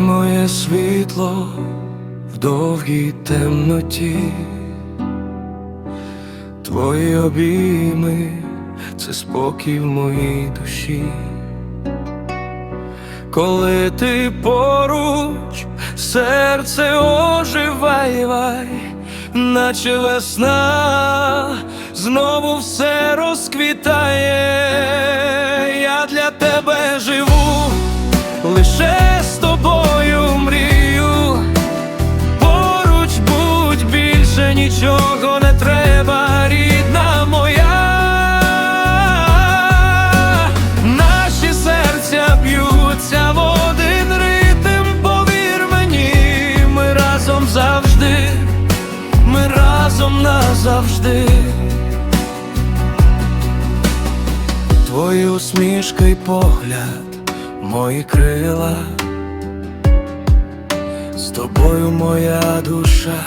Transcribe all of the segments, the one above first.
Моє світло в довгій темноті, твої обійми це спокій в моїй душі. Коли ти поруч, серце оживає, вай, наче весна, знову все розквітає. Разом назавжди. Твої усмішка й погляд, мої крила. З тобою моя душа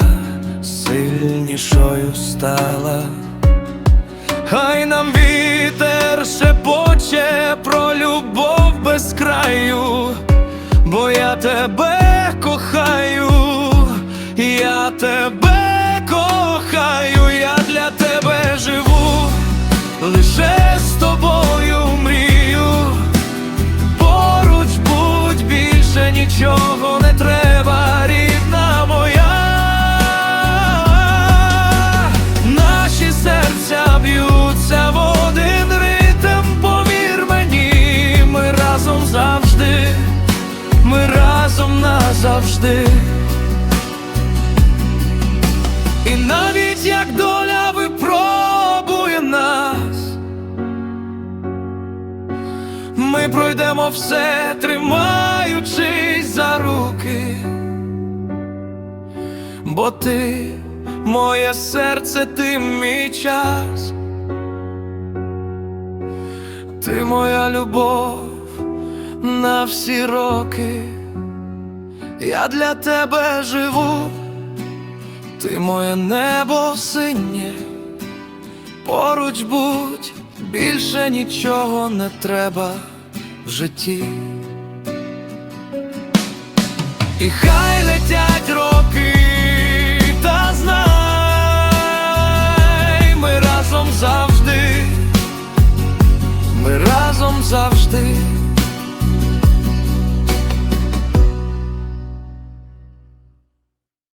сильнішою стала. Хай нам вітер шепоче про любов без краю, бо я тебе кохаю, я тебе нічого не треба, рідна моя. Наші серця б'ються в один ритм, повір мені, ми разом завжди, ми разом назавжди. Ми пройдемо все, тримаючись за руки, бо ти, моє серце, ти мій час, ти моя любов на всі роки, я для тебе живу, ти моє небо синє, поруч будь, більше нічого не треба житті. І хай летять роки, та знай, ми разом завжди, ми разом завжди.